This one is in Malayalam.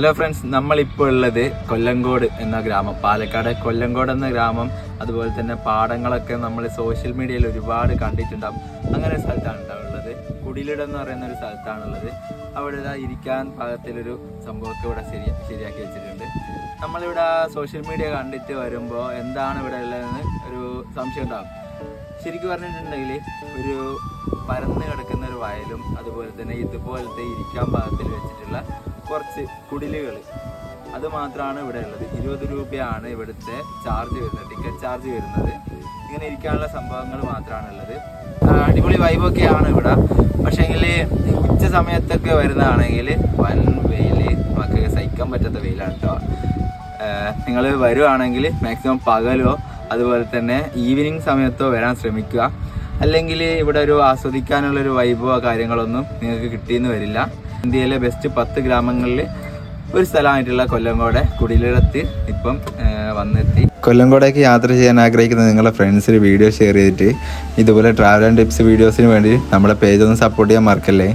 ഹലോ ഫ്രണ്ട്സ് നമ്മളിപ്പോൾ ഉള്ളത് കൊല്ലങ്കോട് എന്ന ഗ്രാമം. പാലക്കാട് കൊല്ലങ്കോട് എന്ന ഗ്രാമം. അതുപോലെ തന്നെ പാടങ്ങളൊക്കെ നമ്മൾ സോഷ്യൽ മീഡിയയിൽ ഒരുപാട് കണ്ടിട്ടുണ്ടാകും അങ്ങനെ സ്ഥലത്താണ് ഉള്ളത്. കുടിലിടം എന്ന് പറയുന്ന ഒരു സ്ഥലത്താണുള്ളത് അവിടെ ഇരിക്കാൻ പാകത്തിലൊരു സംഭവമൊക്കെ ഇവിടെ ശരി ശരിയാക്കി വെച്ചിട്ടുണ്ട്. നമ്മളിവിടെ സോഷ്യൽ മീഡിയ കണ്ടിട്ട് വരുമ്പോൾ എന്താണ് ഇവിടെ ഉള്ളതെന്ന് ഒരു സംശയം ഉണ്ടാകും ശരിക്കും പറഞ്ഞിട്ടുണ്ടെങ്കിൽ ഒരു പരന്ന് കിടക്കുന്ന ഒരു വയലും അതുപോലെ തന്നെ ഇതുപോലത്തെ ഇരിക്കാൻ പാകത്തിൽ വെച്ചിട്ടുള്ള കുറച്ച് കുടിലുകൾ. അത് മാത്രമാണ് ഇവിടെ ഉള്ളത്. ഇരുപത് രൂപയാണ് ഇവിടുത്തെ ചാർജ് വരുന്നത്. ടിക്കറ്റ് ചാർജ് വരുന്നത്. ഇങ്ങനെ ഇരിക്കാനുള്ള സംഭവങ്ങൾ മാത്രമാണ് ഉള്ളത്. അടിപൊളി വൈബൊക്കെയാണ് ഇവിടെ. പക്ഷേങ്കിൽ ഉച്ച സമയത്തൊക്കെ വരുന്നതാണെങ്കിൽ വൻ വെയിൽ നമുക്ക് സഹിക്കാൻ പറ്റാത്ത വെയിലാണ് കേട്ടോ നിങ്ങൾ വരുവാണെങ്കിൽ മാക്സിമം പകലോ അതുപോലെ തന്നെ ഈവനിങ് സമയത്തോ വരാൻ ശ്രമിക്കുക. അല്ലെങ്കിൽ ഇവിടെ ഒരു ആസ്വദിക്കാനുള്ള ഒരു വൈബോ കാര്യങ്ങളൊന്നും നിങ്ങൾക്ക് കിട്ടിയെന്ന് വരില്ല. ഇന്ത്യയിലെ ബെസ്റ്റ് പത്ത് ഗ്രാമങ്ങളിൽ ഒരു സ്ഥലമായിട്ടുള്ള കൊല്ലംകോട് കുടിലിടത്ത് ഇപ്പം വന്നെത്തി. കൊല്ലംകോടേക്ക് യാത്ര ചെയ്യാൻ ആഗ്രഹിക്കുന്ന നിങ്ങളുടെ ഫ്രണ്ട്സിന് വീഡിയോ ഷെയർ ചെയ്തിട്ട് ഇതുപോലെ ട്രാവൽ ആൻഡ് ടിപ്സ് വീഡിയോസിന് വേണ്ടി നമ്മുടെ പേജ് ഒന്ന് സപ്പോർട്ട് ചെയ്യാൻ മറക്കല്ലേ?